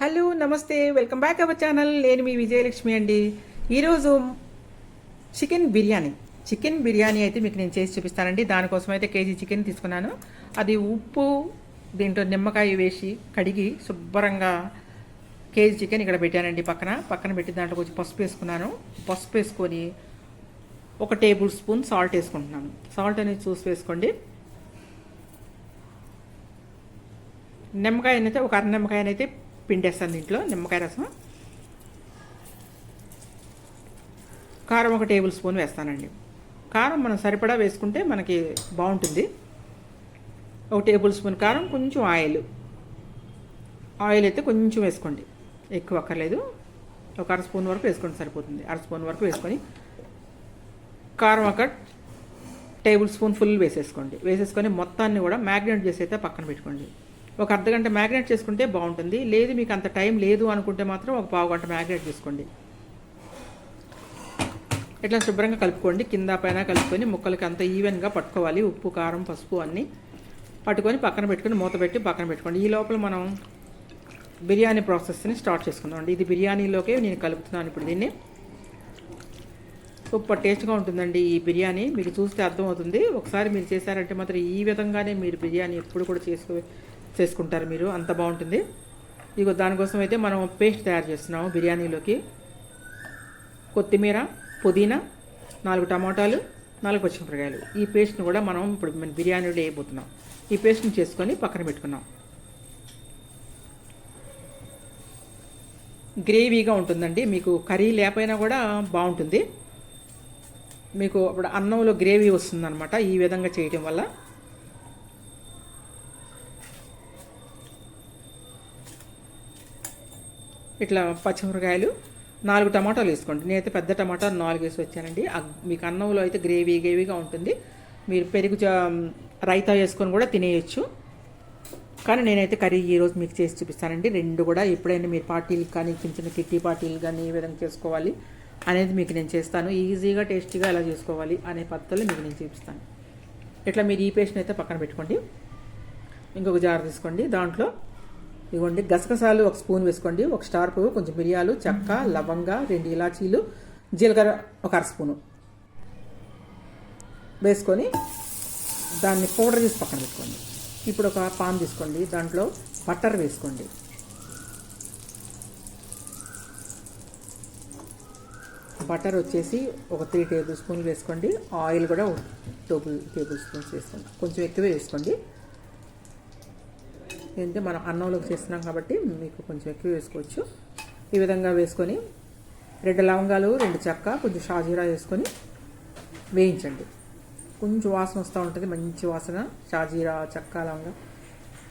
Hello నమస్తే. Welcome back our channel. నేను మీ విజయలక్ష్మి అండి. ఈరోజు చికెన్ బిర్యానీ. చికెన్ బిర్యానీ అయితే మీకు నేను చేసి చూపిస్తానండి. దానికోసం అయితే కేజీ చికెన్ తీసుకున్నాను. అది ఉప్పు దీంట్లో నిమ్మకాయ వేసి కడిగి శుభ్రంగా కేజీ చికెన్ ఇక్కడ పెట్టానండి పక్కన. పక్కన పెట్టి దాంట్లో కొంచెం పసుపు వేసుకున్నాను. పసుపు వేసుకొని ఒక టేబుల్ స్పూన్ సాల్ట్ వేసుకుంటున్నాను. సాల్ట్ అనేది చూసి వేసుకోండి. నిమ్మకాయనైతే ఒక అర నిమ్మకాయనైతే పిండేస్తాను దీంట్లో నిమ్మకాయ రసం. కారం ఒక టేబుల్ స్పూన్ వేస్తానండి. కారం మనం సరిపడా వేసుకుంటే మనకి బాగుంటుంది. ఒక టేబుల్ స్పూన్ కారం కొంచెం ఆయిల్. ఆయిల్ అయితే కొంచెం వేసుకోండి. ఎక్కువ అక్కర్లేదు. ఒక అర స్పూన్ వరకు వేసుకోండి సరిపోతుంది. అర స్పూన్ వరకు వేసుకొని కారం ఒక టేబుల్ స్పూన్ ఫుల్ వేసేసుకోండి. వేసేసుకొని మొత్తాన్ని కూడా మ్యాగ్నేట్ చేసి అయితే పక్కన పెట్టుకోండి. ఒక అర్ధగంట మ్యాగ్నేట్ చేసుకుంటే బాగుంటుంది. లేదు మీకు అంత టైం లేదు అనుకుంటే మాత్రం ఒక పావు గంట మ్యాగ్నేట్ చేసుకోండి. ఇట్లా శుభ్రంగా కలుపుకోండి. కింద పైన కలుపుకొని ముక్కలకి అంత ఈవెన్గా పట్టుకోవాలి. ఉప్పు కారం పసుపు అన్నీ పట్టుకొని పక్కన పెట్టుకొని మూత పెట్టి పక్కన పెట్టుకోండి. ఈ లోపల మనం బిర్యానీ ప్రాసెస్ని స్టార్ట్ చేసుకుందాం అండి. ఇది బిర్యానీలోకే నేను కలుపుతున్నాను ఇప్పుడు దీన్ని. సూపర్ టేస్ట్గా ఉంటుందండి ఈ బిర్యానీ. మీకు చూస్తే అర్థమవుతుంది. ఒకసారి మీరు చేశారంటే మాత్రం ఈ విధంగానే మీరు బిర్యానీ ఎప్పుడు కూడా చేసుకో చేసుకుంటారు మీరు అంత బాగుంటుంది. ఇగో దానికోసం అయితే మనం పేస్ట్ తయారు చేస్తున్నాము బిర్యానీలోకి. కొత్తిమీర పుదీనా నాలుగు టమాటాలు నాలుగు పచ్చిమిరపకాయలు. ఈ పేస్ట్ని కూడా మనం ఇప్పుడు మన బిర్యానీలో వేయబోతున్నాం. ఈ పేస్ట్ని చేసుకొని పక్కన పెట్టుకున్నాం. గ్రేవీగా ఉంటుందండి. మీకు కర్రీ లేకపోయినా కూడా బాగుంటుంది. మీకు అప్పుడు అన్నంలో గ్రేవీ వస్తుందన్నమాట ఈ విధంగా చేయటం వల్ల. ఇట్లా పచ్చిమిరకాయలు నాలుగు టమాటాలు వేసుకోండి. నేనైతే పెద్ద టమాటా నాలుగు వేసి వచ్చానండి. మీకు అన్నంలో అయితే గ్రేవీ గ్రేవీగా ఉంటుంది. మీరు పెరుగు రైతా వేసుకొని కూడా తినేయచ్చు. కానీ నేనైతే కర్రీ ఈరోజు మీకు చేసి చూపిస్తానండి. రెండు కూడా ఎప్పుడైనా మీరు పార్టీలకు కానీ చిన్న చిన్న కిట్టి పార్టీలు కానీ ఏ విధంగా చేసుకోవాలి అనేది మీకు నేను చేస్తాను. ఈజీగా టేస్టీగా ఎలా చేసుకోవాలి అనే పద్ధతులు మీకు నేను చూపిస్తాను. ఇట్లా మీరు ఈ పేస్ట్ని అయితే పక్కన పెట్టుకోండి. ఇంకొక జార్ తీసుకోండి. దాంట్లో ఇవ్వండి గసగసాలు ఒక స్పూన్ వేసుకోండి. ఒక స్టార్ పువ్వు కొంచెం మిరియాలు చెక్క లవంగ రెండు ఇలాచీలు జీలకర్ర ఒక అర స్పూను. వేసుకొని దాన్ని పౌడర్ చేసి పక్కన పెట్టుకోండి. ఇప్పుడు ఒక పాన్ తీసుకోండి. దాంట్లో బటర్ వేసుకోండి. బటర్ వచ్చేసి ఒక త్రీ టేబుల్ స్పూన్లు వేసుకోండి. ఆయిల్ కూడా టేబుల్ టేబుల్ స్పూన్స్ వేసుకోండి. కొంచెం ఎక్కువే వేసుకోండి. ఏంటంటే మనం అన్నంలోకి చేస్తున్నాం కాబట్టి మీకు కొంచెం ఎక్కువ వేసుకోవచ్చు. ఈ విధంగా వేసుకొని రెండు లవంగాలు రెండు చెక్క కొంచెం షాజీరా వేసుకొని వేయించండి. కొంచెం వాసన వస్తూ ఉంటుంది మంచి వాసన షాజీరా చెక్క లవంగా.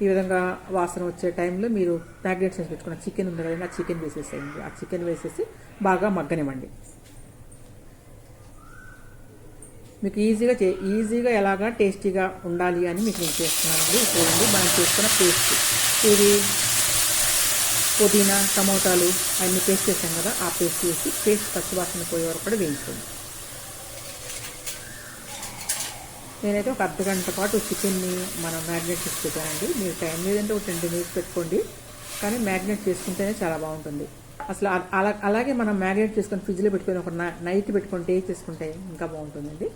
ఈ విధంగా వాసన వచ్చే టైంలో మీరు మ్యాగ్నేట్ చేసి పెట్టుకున్న చికెన్ ఉంది కదండి ఆ చికెన్ వేసేసేయండి. ఆ చికెన్ వేసేసి బాగా మగ్గనివ్వండి. మీకు ఈజీగా చే ఈజీగా ఎలాగా టేస్టీగా ఉండాలి అని మీకు నేను చేస్తున్నానండి చూడండి మనం చేసుకున్న పేస్ట్. ఇది పుదీనా టమోటాలు అన్ని పేస్ట్ చేసాం కదా ఆ పేస్ట్ వేసి పేస్ట్ పచ్చివాసన పోయే వరకు కూడా వేయించుకోండి. నేనైతే ఒక అర్ధ గంట పాటు చికెన్ని మనం మ్యారినేట్ చేసి పెట్టానండి మీరు టైం లేదంటే ఒక ట్వంటీ మినిట్స్ పెట్టుకోండి. కానీ మ్యారినేట్ చేసుకుంటేనే చాలా బాగుంటుంది. అసలు అలా అలాగే మనం మ్యారినేట్ చేసుకొని ఫ్రిడ్జ్లో పెట్టుకొని ఒక నైట్ పెట్టుకొని టేస్ట్ చేసుకుంటే ఇంకా బాగుంటుందండి.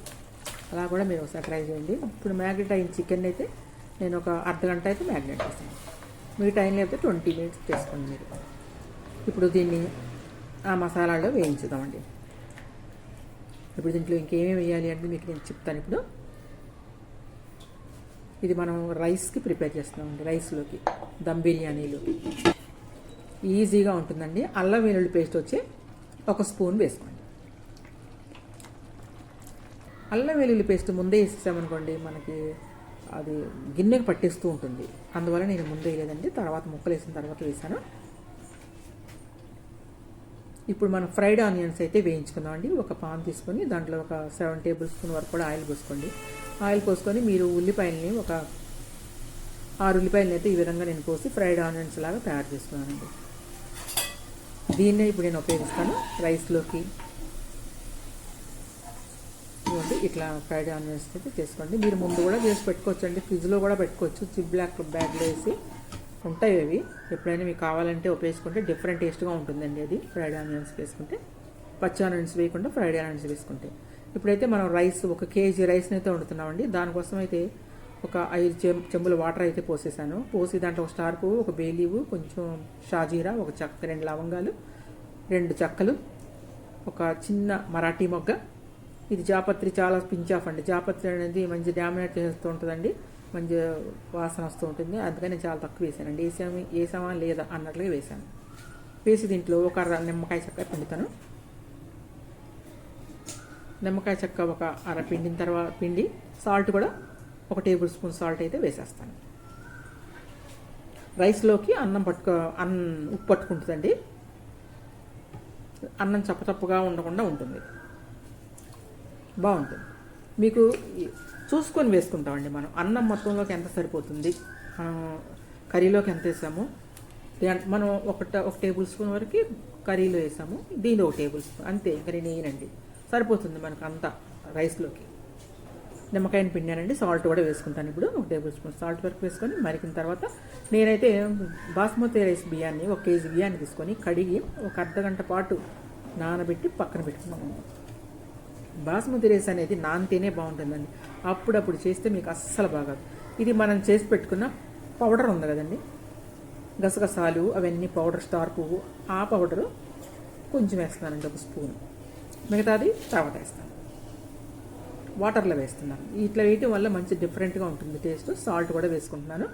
అలా కూడా మీరు ఒకసారి ట్రై చేయండి. ఇప్పుడు మ్యారినేట్ అయిన చికెన్ అయితే నేను ఒక అర్ధ గంట అయితే మ్యారినేట్ చేస్తాను. మీ టైం లేకపోతే ట్వంటీ మినిట్స్ చేసుకోండి మీరు. ఇప్పుడు దీన్ని ఆ మసాలాలో వేయించుదామండి. ఇప్పుడు దీంట్లో ఇంకేమేమి వేయాలి అంటే మీకు నేను చెప్తాను ఇప్పుడు. ఇది మనం రైస్కి ప్రిపేర్ చేస్తామండి రైస్లోకి దమ్ బిర్యానీలోకి. ఈజీగా ఉంటుందండి. అల్లం వెల్లుల్లి పేస్ట్ వచ్చి ఒక స్పూన్ వేసుకోండి. అల్లం వెల్లుల్లి పేస్ట్ ముందే వేసేసామనుకోండి మనకి అది గిన్నెకి పట్టేస్తూ ఉంటుంది. అందువల్ల నేను ముందే వేయలేదండి. తర్వాత ముక్కలు వేసిన తర్వాత వేసాను ఇప్పుడు మనం ఫ్రైడ్ ఆనియన్స్ అయితే వేయించుకుందాం అండి ఒక పాన్ తీసుకొని దాంట్లో ఒక సెవెన్ టేబుల్ స్పూన్ వరకు కూడా ఆయిల్ పోసుకోండి. ఆయిల్ పోసుకొని మీరు ఉల్లిపాయలని ఒక ఆరు ఉల్లిపాయలని అయితే ఈ విధంగా నేను పోసి ఫ్రైడ్ ఆనియన్స్ లాగా తయారు చేసుకున్నానండి. దీన్నే ఇప్పుడు నేను ఉపయోగిస్తాను రైస్లోకి. ఇవ్వండి ఇట్లా ఫ్రైడ్ ఆనియన్స్ అయితే చేసుకోండి. మీరు ముందు కూడా చేసి పెట్టుకోవచ్చు అండి ఫ్రిడ్జ్లో కూడా పెట్టుకోవచ్చు. చిప్ బ్లాక్ బ్యాగ్లో వేసి ఉంటాయి అవి. ఎప్పుడైనా మీకు కావాలంటే ఉపయోగించుకుంటే డిఫరెంట్ టేస్ట్గా ఉంటుందండి అది. ఫ్రైడ్ ఆనియన్స్ వేసుకుంటే. పచ్చి ఆనియన్స్ వేయకుండా ఫ్రైడ్ ఆనియన్స్ వేసుకుంటే. ఇప్పుడైతే మనం రైస్ ఒక కేజీ రైస్ని అయితే వండుతున్నామండి. దానికోసం అయితే ఒక ఐదు చెం చెంబుల వాటర్ అయితే పోసేసాను. పోసి దాంట్లో ఒక స్టార్ పువ్వు ఒక బేలీవు కొంచెం షాజీరా ఒక చెక్క రెండు లవంగాలు రెండు చెక్కలు ఒక చిన్న మరాఠీ మొగ్గ. ఇది జాపత్రి చాలా పించ్ ఆఫ్ అండి. జాపత్రి అనేది మంచి డామినేట్ చేస్తూ ఉంటుందండి. మంచి వాసన వస్తూ ఉంటుంది. అందుకని నేను చాలా తక్కువ వేసానండి. వేసాము వేసామా లేదా అన్నట్లుగా వేసాను. వేసి దీంట్లో ఒక అర నిమ్మకాయ చెక్క పిండుతాను. నిమ్మకాయ చెక్క ఒక అర పిండిన తర్వాత పిండి. సాల్ట్ కూడా ఒక టేబుల్ స్పూన్ సాల్ట్ అయితే వేసేస్తాను. రైస్లోకి అన్నం పట్టుకో అన్నం ఉప్పు పట్టుకుంటుందండి. అన్నం చప్పచప్పగా ఉండకుండా ఉంటుంది. బాగుంటుంది. మీకు చూసుకొని వేసుకుంటామండి మనం. అన్నం మొత్తంలోకి ఎంత సరిపోతుంది? మనం కర్రీలోకి ఎంత వేసాము? మనం ఒక ఒక టేబుల్ స్పూన్ వరకు కర్రీలో వేసాము. దీనిలో ఒక టేబుల్ స్పూన్ అంతే ఇంకా నేను వేయనండి సరిపోతుంది మనకు అంతా రైస్లోకి. నిమ్మకాయని పిండానండి సాల్ట్ కూడా వేసుకుంటాను ఇప్పుడు ఒక టేబుల్ స్పూన్ సాల్ట్ వరకు వేసుకొని మరికిన తర్వాత నేనైతే బాస్మతి రైస్ బియ్యాన్ని ఒక కేజీ బియ్యాన్ని తీసుకొని కడిగి ఒక అర్ధ గంట పాటు నానబెట్టి పక్కన పెట్టుకున్నాను. బాస్మతి రైస్ అనేది నానితేనే బాగుంటుందండి. అప్పుడప్పుడు చేస్తే మీకు అస్సలు బాగాదు. ఇది మనం చేసి పెట్టుకున్న పౌడర్ ఉంది కదండి. గసగసాలు అవన్నీ పౌడర్ స్టార్ పువ్వు ఆ పౌడరు కొంచెం వేస్తున్నానండి ఒక స్పూన్. మిగతాది తర్వాత వేస్తాను. వాటర్లో వేస్తున్నాను. ఇట్లా వేయటం వల్ల మంచి డిఫరెంట్గా ఉంటుంది టేస్ట్ సాల్ట్ కూడా వేసుకుంటున్నాను.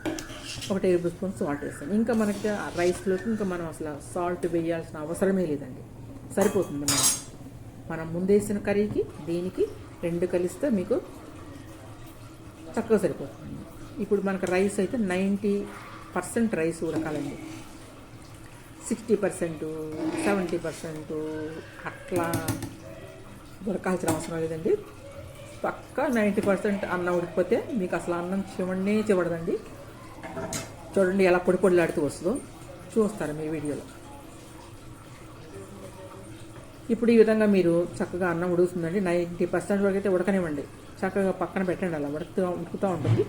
ఒక టేబుల్ స్పూన్ సాల్ట్ వేస్తాను. ఇంకా మనకి ఆ రైస్లోకి ఇంకా మనం అసలు సాల్ట్ వేయాల్సిన అవసరమే లేదండి. సరిపోతుంది మనం మనం ముందేసిన కర్రీకి దీనికి రెండు కలిస్తే మీకు చక్కగా సరిపోతుంది. ఇప్పుడు మనకు రైస్ అయితే నైంటీ పర్సెంట్ రైస్ ఉడకాలండి సిక్స్టీ పర్సెంట్ సెవెంటీ పర్సెంట్ అట్లా ఉడకాల్సిన అవసరం లేదండి. పక్కా నైంటీ పర్సెంట్ అన్నం ఉడికిపోతే మీకు అసలు అన్నం చివడనే చివడదండి. చూడండి ఎలా పొడి పొడిలాడుతూ వస్తుందో. చూస్తారు మీ వీడియోలో. ఇప్పుడు ఈ విధంగా మీరు చక్కగా అన్నం ఉడుకుతుందండి. నైంటీ పర్సెంట్ వరకు అయితే ఉడకనివ్వండి. చక్కగా పక్కన పెట్టండి అలా ఉడుకుతూ ఉడుకుతూ ఉంటుంది.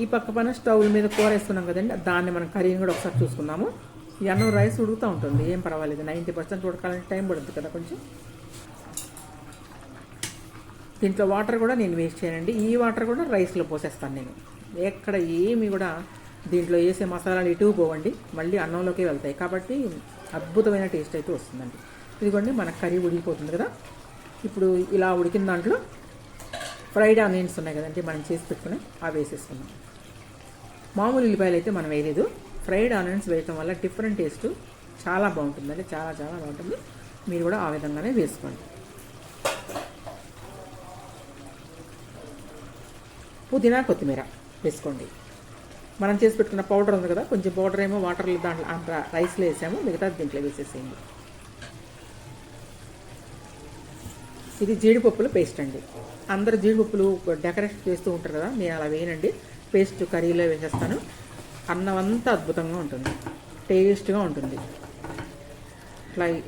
ఈ పక్క పైన స్టవ్ మీద కూర వేస్తున్నాం కదండి. దాన్ని మనం కర్రీని కూడా ఒకసారి చూసుకున్నాము ఈ అన్నం రైస్ ఉడుకుతూ ఉంటుంది. ఏం పర్వాలేదు. నైంటీ పర్సెంట్ ఉడకాలంటే టైం పడుతుంది కదా కొంచెం. దీంట్లో వాటర్ కూడా నేను వేస్ట్ చేయనండి. ఈ వాటర్ కూడా రైస్లో పోసేస్తాను నేను. ఎక్కడ ఏమి కూడా దీంట్లో వేసే మసాలాలు ఇటు పోవండి. మళ్ళీ అన్నంలోకి వెళ్తాయి. కాబట్టి అద్భుతమైన టేస్ట్ అయితే వస్తుందండి. ఇదిగోండి మన కర్రీ ఉడికిపోతుంది కదా. ఇప్పుడు ఇలా ఉడికిన దాంట్లో ఫ్రైడ్ ఆనియన్స్ ఉన్నాయి కదండి మనం చేసి పెట్టుకుని అవి వేసేసుకున్నాం మామూలు ఉల్లిపాయలు అయితే మనం వేయలేదు. ఫ్రైడ్ ఆనియన్స్ వేయటం వల్ల డిఫరెంట్ టేస్ట్ చాలా బాగుంటుందండి. చాలా చాలా బాగుంటుంది. మీరు కూడా ఆ విధంగానే వేసుకోండి. పుదీనా కొత్తిమీర వేసుకోండి. మనం చేసి పెట్టుకున్న పౌడర్ ఉంది కదా కొంచెం పౌడర్ ఏమో వాటర్లో దాంట్లో అంత రైస్లో వేసాము మిగతా దీంట్లో వేసేసేయండి. ఇది జీడిపప్పుల పేస్ట్ అండి. అందరు జీడిపప్పులు డెకరేషన్ చేస్తూ ఉంటారు కదా నేను అలా వేయనండి. పేస్ట్ కర్రీలో వేసేస్తాను. అన్నం అంతా అద్భుతంగా ఉంటుంది. టేస్ట్గా ఉంటుంది. ఇట్లా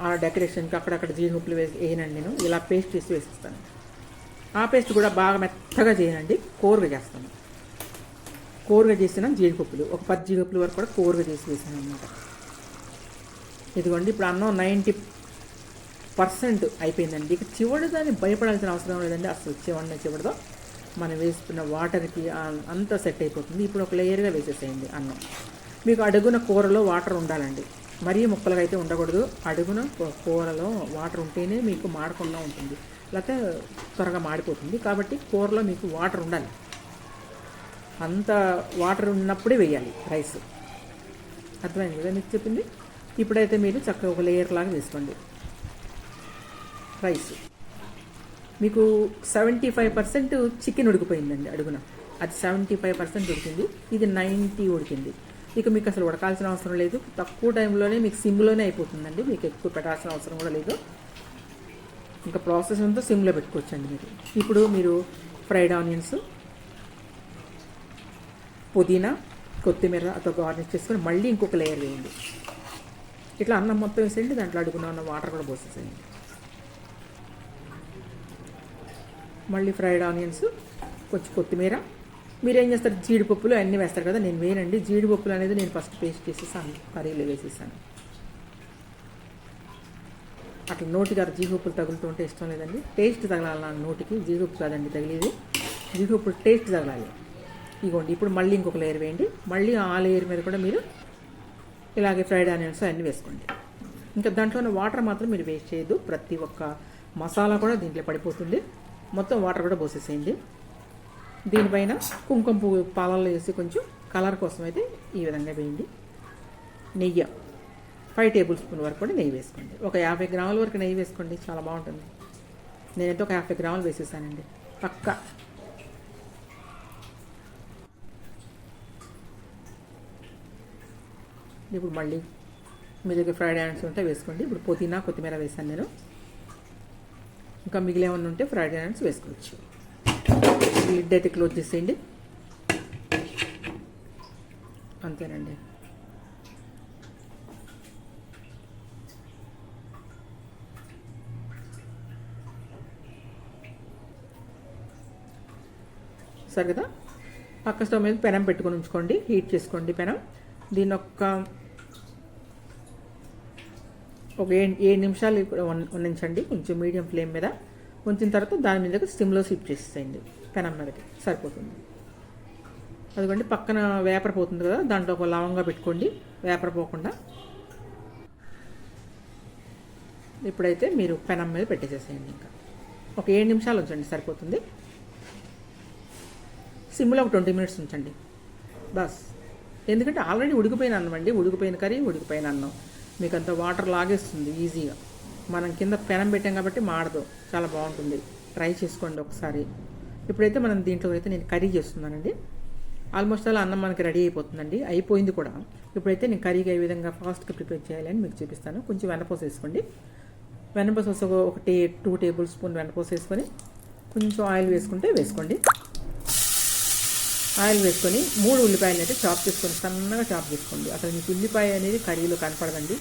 ఆ డెకరేషన్కి అక్కడక్కడ జీడిపప్పులు వేసి వేయనండి నేను. ఇలా పేస్ట్ చేసి వేసేస్తాను. ఆ పేస్ట్ కూడా బాగా మెత్తగా చేయనండి కోరుగా చేస్తాను. కోరుగా చేసిన జీడిపప్పులు. ఒక పది జీడిపప్పుల వరకు కూడా కోరుగా చేసి వేసాను అనమాట ఇదిగోండి ఇప్పుడు అన్నం నైంటీ పర్సెంట్ అయిపోయిందండి. ఇక చివరి దాన్ని భయపడాల్సిన అవసరం లేదండి. అసలు చివరిన చివరిదో మనం వేసుకున్న వాటర్కి అంతా సెట్ అయిపోతుంది. ఇప్పుడు ఒక లేయర్గా వేసేసేయండి అన్నం. మీకు అడుగున కూరలో వాటర్ ఉండాలండి. మరీ ముక్కలుగా అయితే ఉండకూడదు. అడుగున కూరలో వాటర్ ఉంటేనే మీకు మాడకుండా ఉంటుంది. లేకపోతే త్వరగా మాడిపోతుంది. కాబట్టి కూరలో మీకు వాటర్ ఉండాలి. అంత వాటర్ ఉన్నప్పుడే వేయాలి రైస్. అర్థమైంది కదా మీకు చెప్పింది? ఇప్పుడైతే మీరు చక్కగా ఒక లేయర్ లాగా వేసుకోండి. రైస్. మీకు సెవెంటీ ఫైవ్ పర్సెంట్ చికెన్ ఉడికిపోయిందండి అడుగున. అది సెవెంటీ ఫైవ్ పర్సెంట్ ఉడికింది. ఇది నైంటీ ఉడికింది. ఇక మీకు అసలు ఉడకాల్సిన అవసరం లేదు. తక్కువ టైంలోనే మీకు సిమ్లోనే అయిపోతుందండి. మీకు ఎక్కువ పెట్టాల్సిన అవసరం కూడా లేదు. ఇంకా ప్రాసెస్ అంతా సిమ్లో పెట్టుకోవచ్చండి మీరు. ఇప్పుడు మీరు ఫ్రైడ్ ఆనియన్స్ పుదీనా కొత్తిమీర అతో గార్నిష్ చేసుకొని మళ్ళీ ఇంకొక లేయర్ వేయండి. ఇట్లా అన్నం మొత్తం వేసేయండి దాంట్లో అడుగున ఉన్న వాటర్ కూడా పోసేసేయండి. మళ్ళీ ఫ్రైడ్ ఆనియన్స్ కొంచెం కొత్తిమీర. మీరేం చేస్తారు? జీడిపప్పులు అన్నీ వేస్తారు కదా నేను వేయనండి. జీడిపప్పులు అనేది నేను ఫస్ట్ పేస్ట్ చేసేసాను కర్రీలో వేసేసాను అట్లా నోటి గారు జీడిపప్పులు తగులుతుంటే ఇష్టం లేదండి. టేస్ట్ తగలాలి నా నోటికి జీడిపప్పు కాదండి తగిలేది. జీడిపప్పులు టేస్ట్ తగలాలి. ఇగోండి ఇప్పుడు మళ్ళీ ఇంకొక లేయర్ వేయండి. మళ్ళీ ఆ లేయర్ మీద కూడా మీరు ఇలాగే ఫ్రైడ్ ఆనియన్స్ అన్నీ వేసుకోండి. ఇంకా దాంట్లోనే వాటర్ మాత్రం మీరు వేస్ట్ చేయొద్దు. ప్రతి ఒక్క మసాలా కూడా దీంట్లో పడిపోతుంది. మొత్తం వాటర్ కూడా పోసేసేయండి. దీనిపైన కుంకుమ పువ్వు పాలల్లో వేసి కొంచెం కలర్ కోసం అయితే ఈ విధంగా వేయండి. నెయ్యి. ఫైవ్ టేబుల్ స్పూన్ వరకు కూడా నెయ్యి వేసుకోండి. ఒక యాభై గ్రాముల వరకు నెయ్యి వేసుకోండి. చాలా బాగుంటుంది. నేనైతే ఒక యాభై గ్రాములు వేసేసానండి. పక్కా. ఇప్పుడు మళ్ళీ మీ దగ్గర ఫ్రైడ్ ఆనియన్స్ ఉంటే వేసుకోండి. ఇప్పుడు పుదీనా కొత్తిమీర వేసాను నేను. ఇంకా మిగిలేమన్నా ఉంటే ఫ్రైడ్ ఆనియన్స్ వేసుకోవచ్చు. లిడ్ అయితే క్లోజ్ చేసేయండి. అంతేనండి. సరే కదా? పక్క స్టవ్ మీద పెనం పెట్టుకొని ఉంచుకోండి. హీట్ చేసుకోండి పెనం. దీని ఒక్క ఒక ఏడు ఏడు నిమిషాలు ఉండించండి. కొంచెం మీడియం ఫ్లేమ్ మీద. ఉంచిన తర్వాత దాని మీదకి స్టిమ్లో స్విప్ చేసేయండి పెనం మీదకి. సరిపోతుంది. అదిగోండి పక్కన వేపర్ పోతుంది కదా? దాంట్లో ఒక లవంగా పెట్టుకోండి. వేపర్ పోకుండా. ఇప్పుడైతే మీరు పెనం మీద పెట్టేసేసేయండి ఇంకా. ఒక ఏడు నిమిషాలు ఉంచండి. సరిపోతుంది. సిమ్లో ఒక ట్వంటీ మినిట్స్ ఉంచండి. బస్. ఎందుకంటే ఆల్రెడీ ఉడికిపోయిన అన్నం అండి. ఉడికిపోయిన కర్రీ ఉడికిపోయిన అన్నం. మీకు అంత వాటర్ లాగేస్తుంది ఈజీగా. మనం కింద పెనం పెట్టాం కాబట్టి మాడదు. చాలా బాగుంటుంది. ట్రై చేసుకోండి ఒకసారి. ఇప్పుడైతే మనం దీంట్లో అయితే నేను కర్రీ చేస్తున్నానండి. ఆల్మోస్ట్ అలా అన్నం మనకి రెడీ అయిపోతుందండి. అయిపోయింది కూడా. ఇప్పుడైతే నేను కర్రీగా ఏ విధంగా ఫాస్ట్గా ప్రిపేర్ చేయాలని మీకు చూపిస్తాను. కొంచెం వెన్నపూస వేసుకోండి. వెన్నపూస ఒక టే టూ టేబుల్ స్పూన్ వెన్నపూస వేసుకొని కొంచెం ఆయిల్ వేసుకుంటే వేసుకోండి. ఆయిల్ వేసుకొని మూడు ఉల్లిపాయలు అయితే చాప్ చేసుకొని సన్నగా చాప్ చేసుకోండి. అసలు మీకు ఉల్లిపాయ అనేది కర్రీలో కనపడదండి.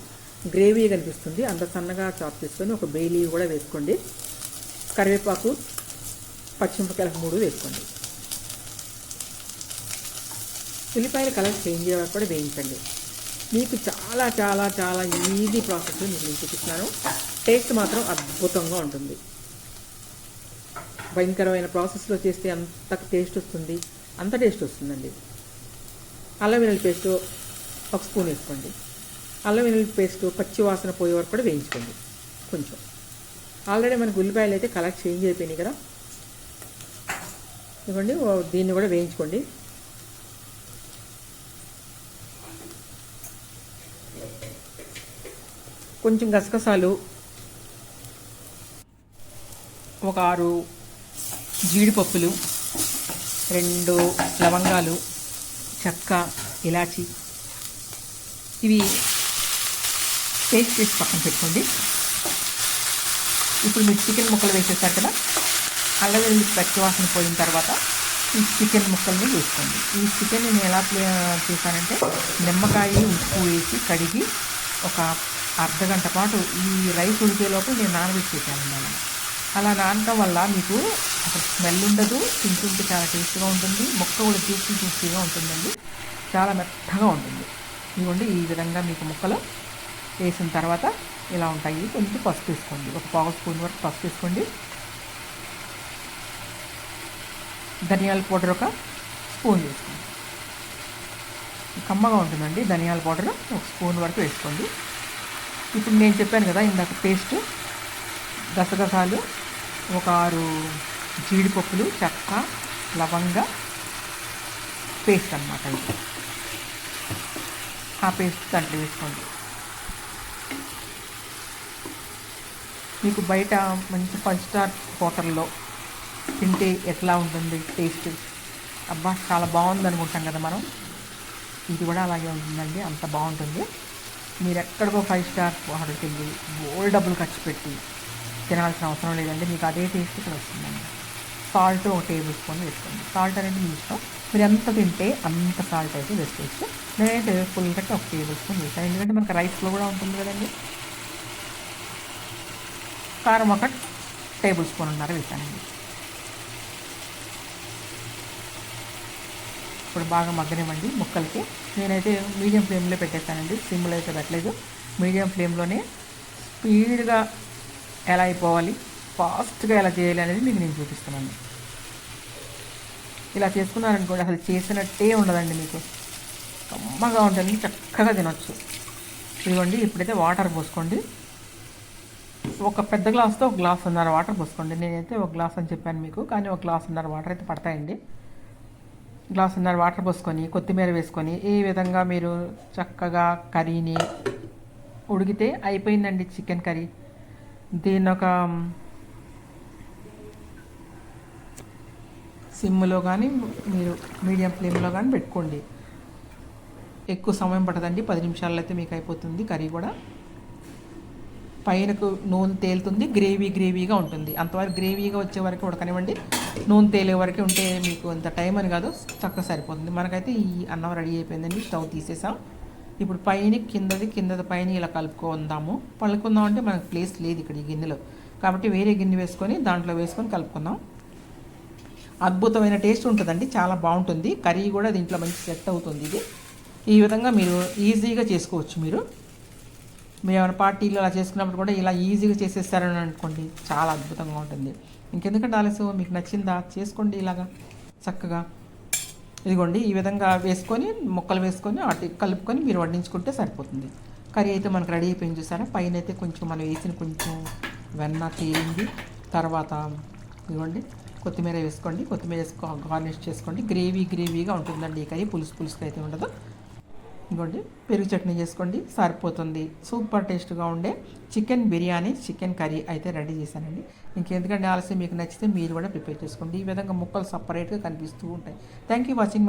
గ్రేవీ కనిపిస్తుంది అంత సన్నగా చాప్ చేసుకొని ఒక బేలీ కూడా వేసుకోండి. కరివేపాకు పచ్చిమిరపకాయలకు మూడు వేసుకోండి. ఉల్లిపాయల కలర్ చేంజ్ అయ్యే కూడా వేయించండి. మీకు చాలా చాలా చాలా ఈజీ ప్రాసెస్ మీకు నేను చూపిస్తున్నాను. టేస్ట్ మాత్రం అద్భుతంగా ఉంటుంది. భయంకరమైన ప్రాసెస్లో చేస్తే అంత టేస్ట్ వస్తుంది. అంత టేస్ట్ వస్తుందండి. అల్లం వెల్లుల్లి పేస్ట్ ఒక స్పూన్ వేసుకోండి. అల్లం వెల్లుల్లి పేస్ట్ పచ్చి వాసన పోయే వరకు కూడా వేయించుకోండి. కొంచెం. ఆల్రెడీ మనకు ఉల్లిపాయలు అయితే కలర్ చేంజ్ అయిపోయినాయి కదా. ఇవ్వండి దీన్ని కూడా వేయించుకోండి. కొంచెం గసగసాలు ఒక ఆరు జీడిపప్పులు రెండు లవంగాలు చెక్క ఇలాచి. ఇవి పేస్ట్ చేసి పక్కన పెట్టుకోండి. ఇప్పుడు మీరు చికెన్ ముక్కలు వేసేసారు కదా అల్లం వెల్లుల్లి పచ్చివాసన పోయిన తర్వాత ఈ చికెన్ ముక్కల్ని వేసుకోండి. ఈ చికెన్ నేను ఎలా ప్లే చేశానంటే నిమ్మకాయ ఉప్పు వేసి కడిగి ఒక అర్ధ గంట పాటు ఈ రైస్ ఉడికే లోపల నేను చేశాను అన్నమాట. అలా నానటం వల్ల మీకు అసలు స్మెల్ ఉండదు తింటుంటే చాలా టేస్ట్గా ఉంటుంది ముక్క కూడా జ్యూసీ జ్యూసీగా ఉంటుందండి. చాలా మెత్తగా ఉంటుంది. ఇదిగోండి ఈ విధంగా మీకు ముక్కలు వేసిన తర్వాత ఇలా ఉంటాయి. కొంచెం పసుపు వేసుకోండి. ఒక పావు స్పూన్ వరకు పసుపు వేసుకోండి. ధనియాల పౌడర్ ఒక స్పూన్ వేసుకోండి. కమ్మగా ఉంటుందండి. ధనియాల పౌడర్ ఒక స్పూన్ వరకు వేసుకోండి. ఇప్పుడు నేను చెప్పాను కదా ఇందాక పేస్ట్ గసగసాలు ఒక ఆరు జీడిపప్పులు చెక్క లవంగ పేస్ట్ అన్నమాట ఇది. ఆ పేస్ట్ దాంట్లో వేసుకోండి. మీకు బయట మంచి ఫైవ్ స్టార్ హోటల్లో తింటే ఎట్లా ఉంటుంది టేస్ట్ అబ్బా చాలా బాగుంది అనుకుంటాం కదా మనం. ఇది కూడా అలాగే ఉంటుందండి అంత బాగుంటుంది. మీరు ఎక్కడికో ఫైవ్ స్టార్ హోటల్కి వెళ్ళి బోల్ డబ్బులు ఖర్చు పెట్టి తినాల్సిన అవసరం లేదండి. మీకు అదే టేస్ట్ ఇక్కడ వస్తుందండి. సాల్ట్ ఒక టేబుల్ స్పూన్ వేసుకోండి. సాల్ట్ అనేది మీ ఇష్టం. మీరు ఎంత తింటే అంత సాల్ట్ అయితే వేసుకోవచ్చు. నేనైతే ఫుల్ కట్టి ఒక టేబుల్ స్పూన్ వేసాను ఎందుకంటే మనకు రైస్లో కూడా ఉంటుంది కదండి. కారం ఒక టేబుల్ స్పూన్ ఉన్నారు వేసానండి ఇప్పుడు బాగా మగ్గనివ్వండి ముక్కలకి. నేనైతే మీడియం ఫ్లేమ్లో పెట్టేస్తానండి. సిమ్లో అయితే పెట్టలేదు. మీడియం ఫ్లేమ్లోనే స్పీడ్గా ఎలా అయిపోవాలి? ఫాస్ట్గా ఎలా చేయాలి అనేది మీకు నేను చూపిస్తున్నాను. ఇలా చేసుకున్నారనుకోండి అసలు చేసినట్టే ఉండదండి మీకు. కమ్మగా ఉంటుంది చక్కగా తినొచ్చు. ఇదిగోండి ఇప్పుడైతే వాటర్ పోసుకోండి. ఒక పెద్ద గ్లాస్తో ఒక గ్లాస్ ఉన్నర వాటర్ పోసుకోండి. నేనైతే ఒక గ్లాస్ అని చెప్పాను మీకు కానీ ఒక గ్లాస్ ఉన్నర వాటర్ అయితే పడతాయండి. గ్లాస్ ఉన్నర వాటర్ పోసుకొని కొత్తిమీర వేసుకొని ఈ విధంగా మీరు చక్కగా కర్రీని ఉడికితే అయిపోయిందండి చికెన్ కర్రీ. దీన్ని ఒక సిమ్లో కానీ మీరు మీడియం ఫ్లేమ్లో కానీ పెట్టుకోండి. ఎక్కువ సమయం పడదండి పది నిమిషాల్లో అయితే మీకు అయిపోతుంది కర్రీ కూడా. పైనకు నూనె తేలుతుంది. గ్రేవీ గ్రేవీగా ఉంటుంది. అంతవరకు గ్రేవీగా వచ్చే వరకు ఉడకనివ్వండి. నూనె తేలే వరకు ఉంటే మీకు ఇంత టైం అని కాదు. చక్కగా సరిపోతుంది. మనకైతే ఈ అన్నం రెడీ అయిపోయిందండి. స్టవ్ తీసేసాం. ఇప్పుడు పైన కిందది కిందది పైన ఇలా కలుపుకుందాము. పలుకుందాం అంటే మనకు ప్లేస్ లేదు ఇక్కడ ఈ గిన్నెలో. కాబట్టి వేరే గిన్నె వేసుకొని దాంట్లో వేసుకొని కలుపుకుందాం. అద్భుతమైన టేస్ట్ ఉంటుందండి. చాలా బాగుంటుంది. కర్రీ కూడా దీంట్లో మంచి సెట్ అవుతుంది ఇది. ఈ విధంగా మీరు ఈజీగా చేసుకోవచ్చు మీరు. మీరు ఏమైనా పార్టీలు అలా చేసుకున్నప్పుడు కూడా ఇలా ఈజీగా చేసేస్తారని అనుకోండి చాలా అద్భుతంగా ఉంటుంది. ఇంకెందుకంటే ఆలస్యం? మీకు నచ్చిందా? చేసుకోండి ఇలాగా. చక్కగా. ఇదిగోండి ఈ విధంగా వేసుకొని ముక్కలు వేసుకొని అటు కలుపుకొని మీరు వడ్డించుకుంటే సరిపోతుంది. కర్రీ అయితే మనకు రెడీ అయిపోయింది చూసారా? పైన అయితే కొంచెం మనం వేసిన కొంచెం వెన్న తేలింది. తర్వాత ఇదిగోండి కొత్తిమీర వేసుకోండి. కొత్తిమీర వేసుకో గార్నిష్ చేసుకోండి. గ్రేవీ గ్రేవీగా ఉంటుందండి ఈ కర్రీ. పులుసు పులుసుగా అయితే ఉండదు. ఇదిగోండి పెరుగు చట్నీ చేసుకోండి. సరిపోతుంది. సూపర్ టేస్ట్గా ఉండే చికెన్ బిర్యానీ చికెన్ కర్రీ అయితే రెడీ చేశానండి. ఇంకెందుకంటే ఆలస్యం మీకు నచ్చితే మీరు కూడా ప్రిపేర్ చేసుకోండి. ఈ విధంగా ముక్కలు సపరేట్గా కనిపిస్తూ ఉంటాయి. Thank you watching